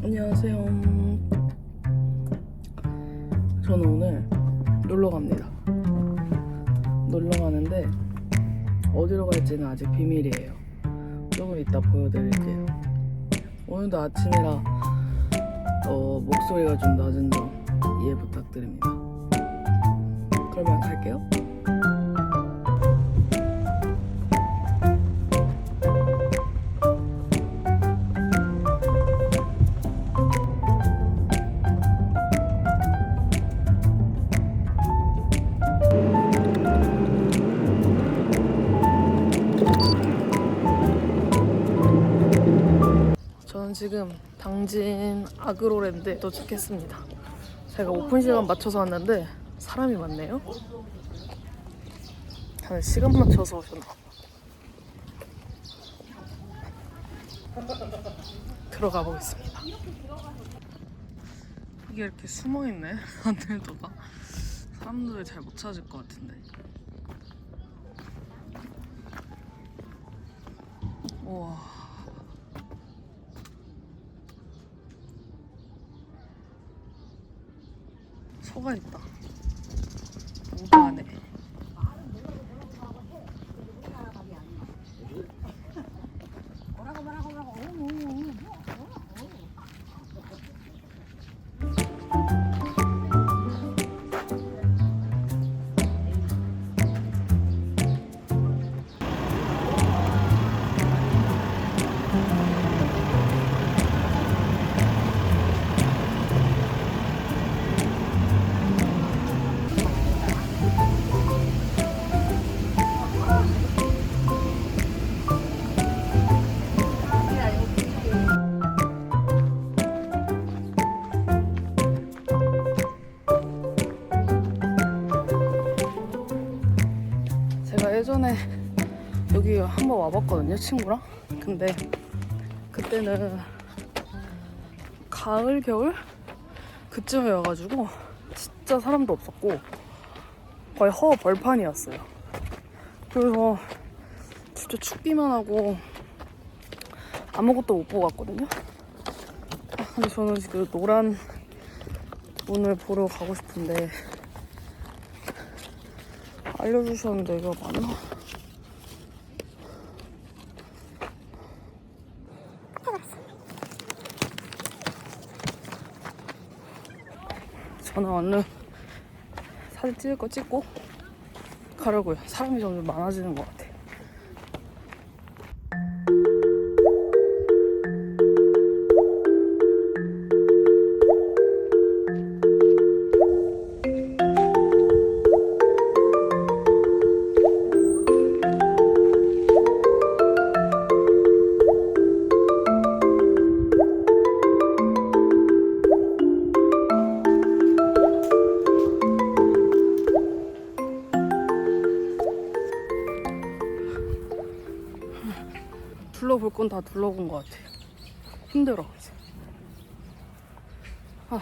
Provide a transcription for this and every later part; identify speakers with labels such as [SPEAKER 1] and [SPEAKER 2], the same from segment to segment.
[SPEAKER 1] 안녕하세요. 저는 오늘 놀러 갑니다. 놀러 가는데 어디로 갈지는 아직 비밀이에요. 조금 이따 보여드릴게요. 오늘도 아침이라 어, 목소리가 좀 낮은 점 이해 부탁드립니다. 그러면 갈게요. 지금 당진 아그로랜드에 도착했습니다. 제가 오픈 시간 맞춰서 왔는데 사람이 많네요. 다들 시간 맞춰서 오셨나 봐. 들어가 보겠습니다. 이게 이렇게 숨어 있네. 안들도가 사람들을 잘 못 찾을 것 같은데. 우와. 소가 있다. 우가 안에. 한 번 와봤거든요, 친구랑. 근데 그때는 가을, 겨울? 그쯤이어가지고 진짜 사람도 없었고 거의 허 벌판이었어요. 그래서 진짜 춥기만 하고 아무것도 못 보고 왔거든요. 아, 근데 저는 지금 노란 문을 보러 가고 싶은데 알려주셨는데 이거 맞나? 저는 얼른 사진 찍을 거 찍고 가려고요. 사람이 점점 많아지는 것 같아. 둘 러볼 건다 둘러본 것 같아요. 힘들어. 아.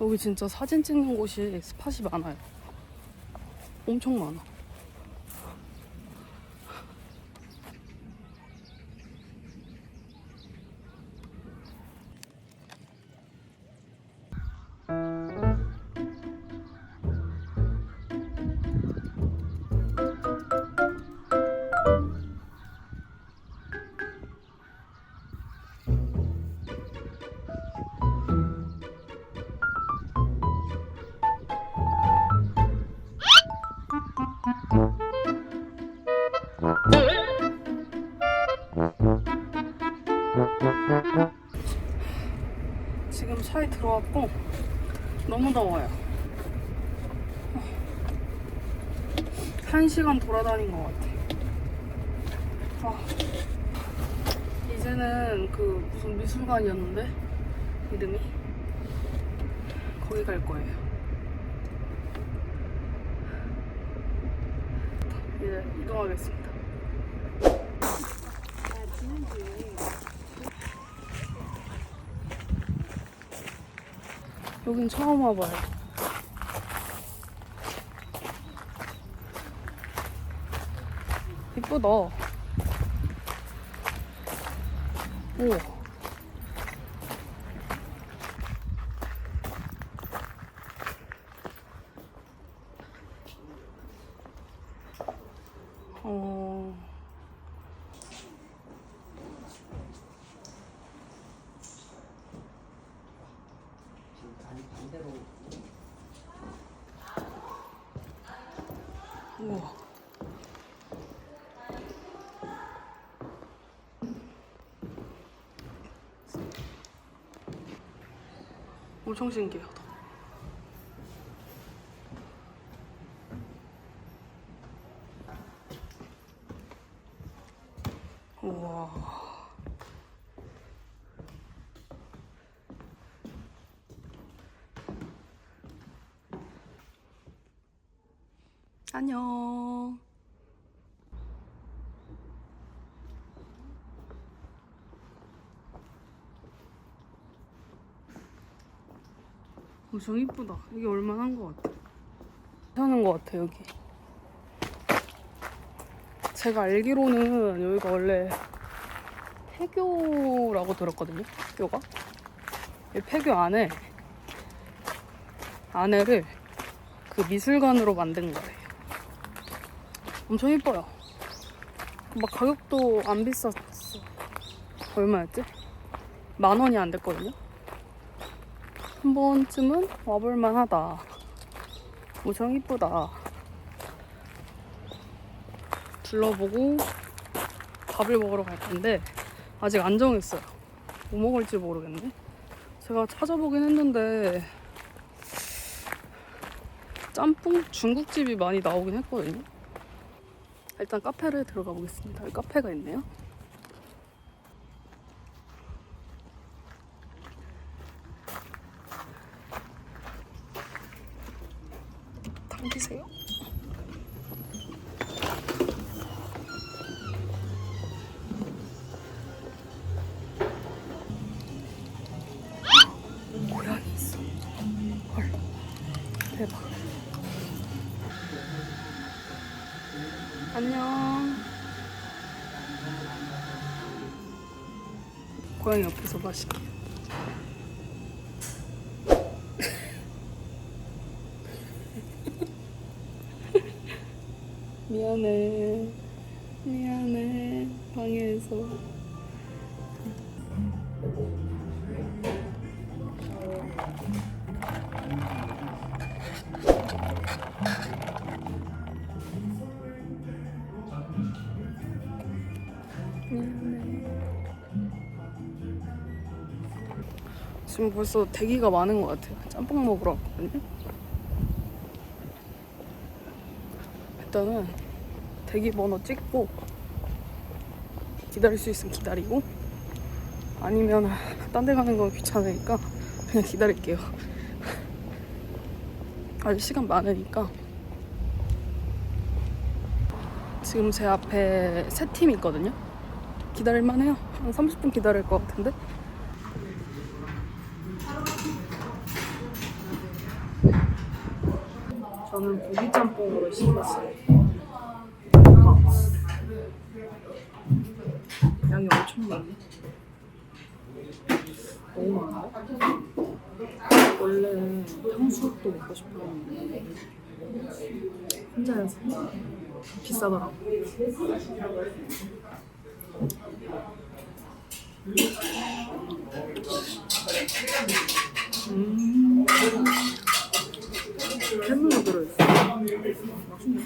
[SPEAKER 1] 여기 진짜 사진 찍는 곳이 스팟이 많아요. 엄청 많아. 들어왔고 너무 더워요. 한 시간 돌아다닌 것 같아. 아, 이제는 그 무슨 미술관이었는데 이름이 거기 갈 거예요. 이제 이동하겠습니다. 여긴 처음 와봐요. 이쁘다. 오. 우와. 엄청 신기하다. 우와. 안녕. 엄청 이쁘다. 이게 얼마나 한 것 같아. 괜찮은 것 같아, 여기. 제가 알기로는 여기가 원래 폐교라고 들었거든요. 폐교가. 이 폐교 안에 안에를 그 미술관으로 만든 거예요. 엄청 이뻐요. 막 가격도 안 비쌌어. 얼마였지? 만 원이 안 됐거든요. 한 번쯤은 와볼만 하다. 엄청 이쁘다. 둘러보고 밥을 먹으러 갈 텐데 아직 안 정했어요. 뭐 먹을지 모르겠네. 제가 찾아보긴 했는데 짬뽕 중국집이 많이 나오긴 했거든요. 일단 카페를 들어가 보겠습니다. 여기 카페가 있네요. 고양이 옆에서. 미안해. 미안해. 지금 벌써 대기가 많은 것 같아요. 짬뽕 먹으러 왔거든요. 일단은 대기 번호 찍고 기다릴 수 있으면 기다리고 아니면 딴 데 가는 건 귀찮으니까 그냥 기다릴게요. 아직 시간 많으니까 지금 제 앞에 세 팀 있거든요. 기다릴만 해요. 한 30분 기다릴 것 같은데. 저는 고기 짬뽕으로 시켰어요. 아. 양이 엄청 많네. 너무 많아. 원래 탕수육도 먹고 싶었는데 혼자여서 비싸더라고. 음. 햄물도 들어있어. 맛있네.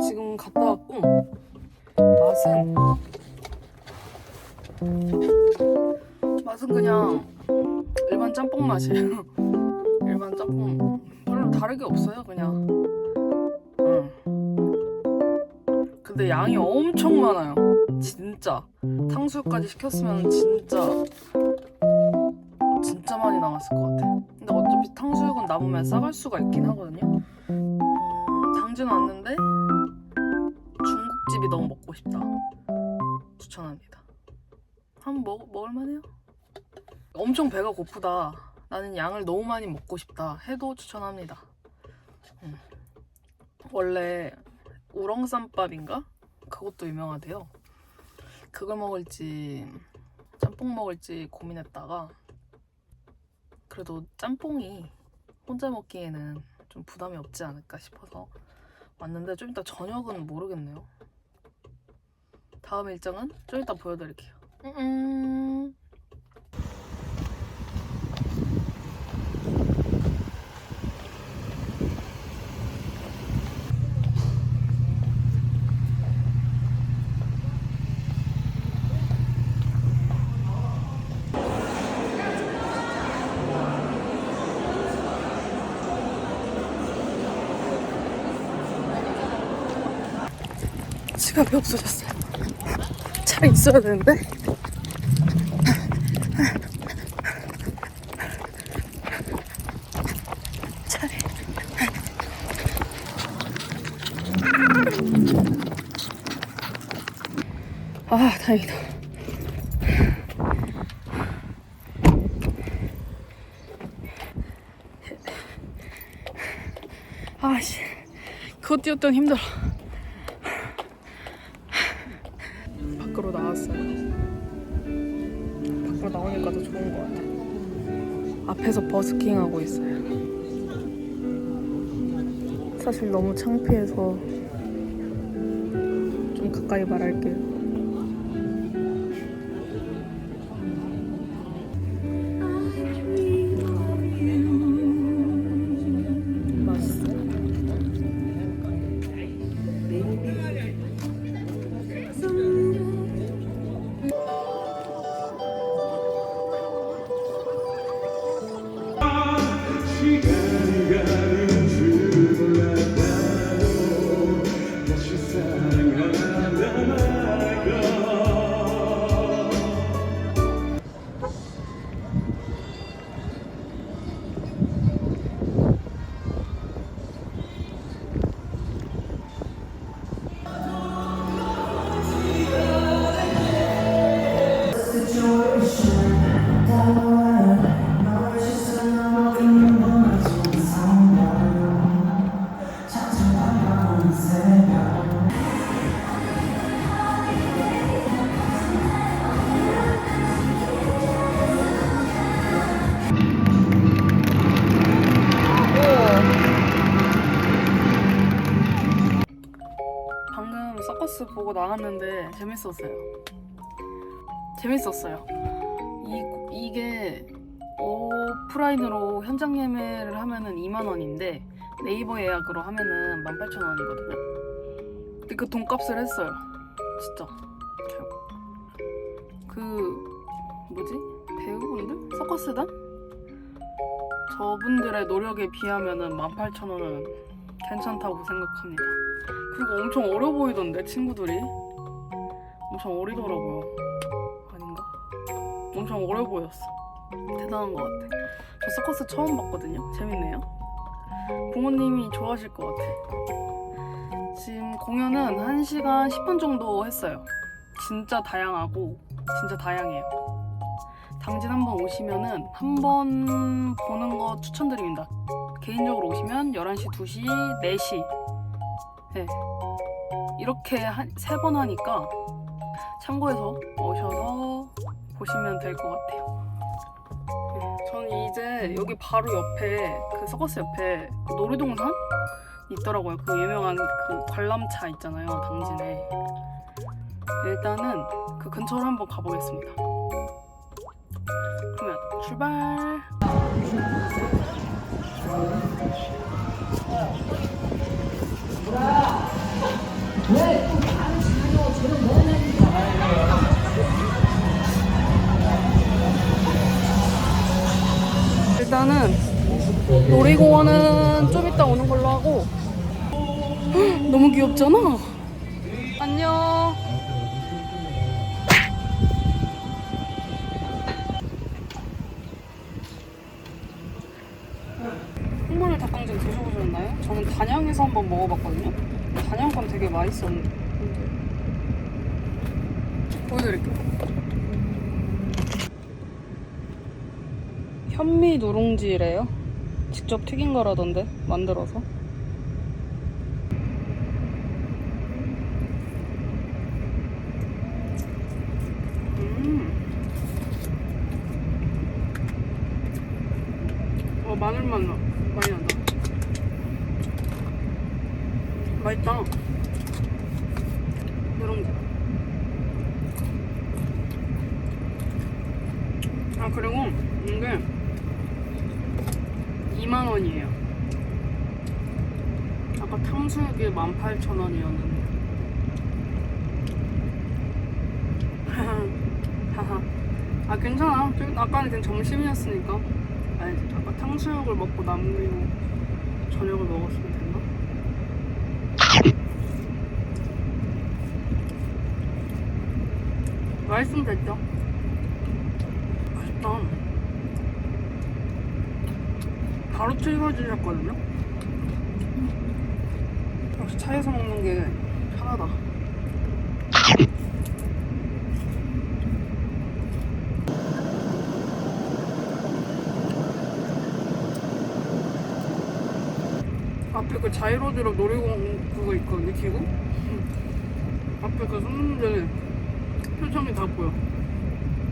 [SPEAKER 1] 지금 갔다 왔고 맛은? 맛은 그냥 일반 짬뽕 맛이에요. 일반 짬뽕. 별로 다르게 없어요 그냥. 응. 근데 양이 엄청 많아요. 진짜. 탕수육까지 시켰으면 진짜 진짜 많이 남았을 것 같아. 근데 어차피 탕수육은 남으면 싸갈 수가 있긴 하거든요. 음, 당진 왔는데 중국집이 너무 먹고 싶다. 추천합니다. 한번 먹, 먹을만해요? 엄청 배가 고프다. 나는 양을 너무 많이 먹고 싶다. 해도 추천합니다. 음. 원래 우렁쌈밥인가? 그것도 유명하대요. 그걸 먹을지 짬뽕 먹을지 고민했다가 그래도 짬뽕이 혼자 먹기에는 좀 부담이 없지 않을까 싶어서 왔는데 좀 이따 저녁은 모르겠네요. 다음 일정은 좀 이따 보여드릴게요. 음. 지갑이 없어졌어요. 차에 있어야 되는데. 아, 다행이다. 아씨, 그거 뛰었더니 힘들어. 버스킹 하고 있어요. 사실 너무 창피해서 좀 가까이 말할게요. 나갔는데 재밌었어요. 재밌었어요. 이, 이게 오프라인으로 현장 예매를 하면은 2만 원인데 네이버 예약으로 하면은 18,000원이거든요. 근데 그 돈값을 했어요. 진짜. 그 뭐지? 배우분들? 서커스단? 저분들의 노력에 비하면은 18,000원은 괜찮다고 생각합니다. 그리고 엄청 어려 보이던데 친구들이 엄청 어리더라고요. 아닌가? 엄청 어려 보였어. 대단한 것 같아. 저 서커스 처음 봤거든요. 재밌네요. 부모님이 좋아하실 것 같아. 지금 공연은 1시간 10분 정도 했어요. 진짜 다양하고 진짜 다양해요. 당진 한번 오시면은 한번 보는 거 추천드립니다. 개인적으로 오시면 11시, 2시, 4시. 네. 이렇게 세 번 하니까 참고해서 오셔서 보시면 될 것 같아요. 네, 저는 이제 여기 바로 옆에 그 서커스 옆에 그 놀이동산 있더라고요. 그 유명한 그 관람차 있잖아요, 당진에. 일단은 그 근처로 한번 가보겠습니다. 그러면 출발. 일단은 놀이공원은 좀 이따 오는 걸로 하고 헉, 너무 귀엽잖아. 누룽지래요. 직접 튀긴 거라던데 만들어서. 음. 어 마늘 맛 나. 많이 난다. 맛있다. 누룽지. 아 그리고 이게 2만 원이에요. 아까 탕수육이 18,000원이었는데. 하하. 아 괜찮아. 좀 아까는 그냥 점심이었으니까. 아니 아까 탕수육을 먹고 남기고 저녁을 먹었으면 됐나? 맛있으면 됐죠. 맛있다. 바로 찍어주셨거든요. 역시 차에서 먹는 게 편하다. 앞에 그 자이로드로 놀이공 그거 있거든요, 기구? 앞에 그 손님들 표정이 다 보여.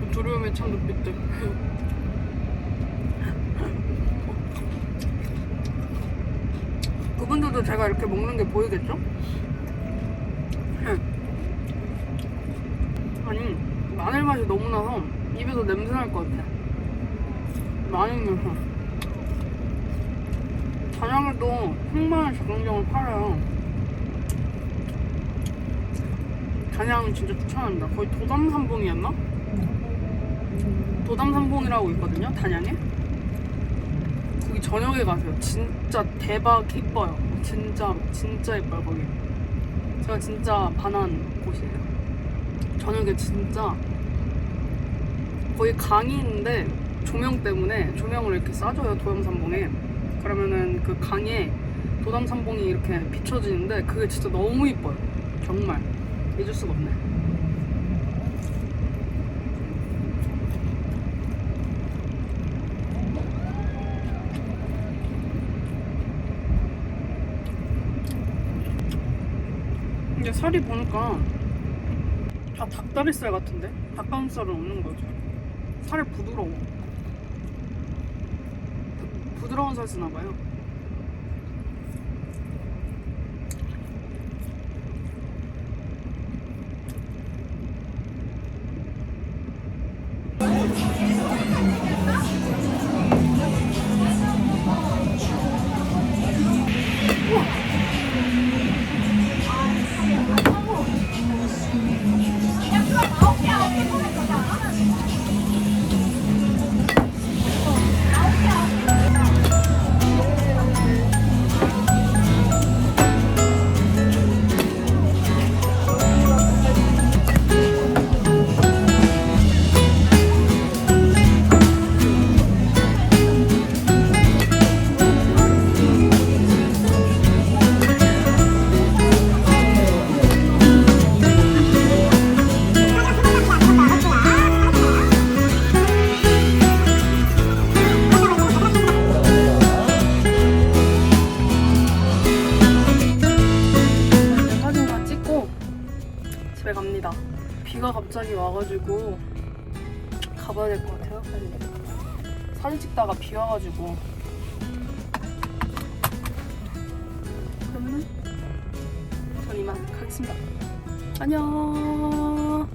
[SPEAKER 1] 그 두려움에 찬 눈빛들. 그분들도 제가 이렇게 먹는 게 보이겠죠? 아니 마늘 맛이 너무 나서 입에서 냄새 날 것 같아. 마늘 냄새. 단양에도 흑마늘 자강정을 팔아요. 단양 진짜 추천합니다. 거의 도담산봉이었나? 도담산봉이라고 있거든요, 단양에. 거기 저녁에 가세요. 진짜 대박 이뻐요. 진짜 진짜 이뻐요 거기. 제가 진짜 반한 곳이에요. 저녁에 진짜 거기 강이 있는데 조명 때문에 조명을 이렇게 쏴줘요 도담산봉에. 그러면은 그 강에 도담산봉이 이렇게 비춰지는데 그게 진짜 너무 이뻐요. 정말 잊을 수가 없네. 근데 살이 보니까 다 닭다리살 같은데? 닭가슴살은 없는 거죠. 살이 부드러워. 부드러운 살 쓰나 봐요. 어. 먹고 그러면 전 이만 가겠습니다. 안녕.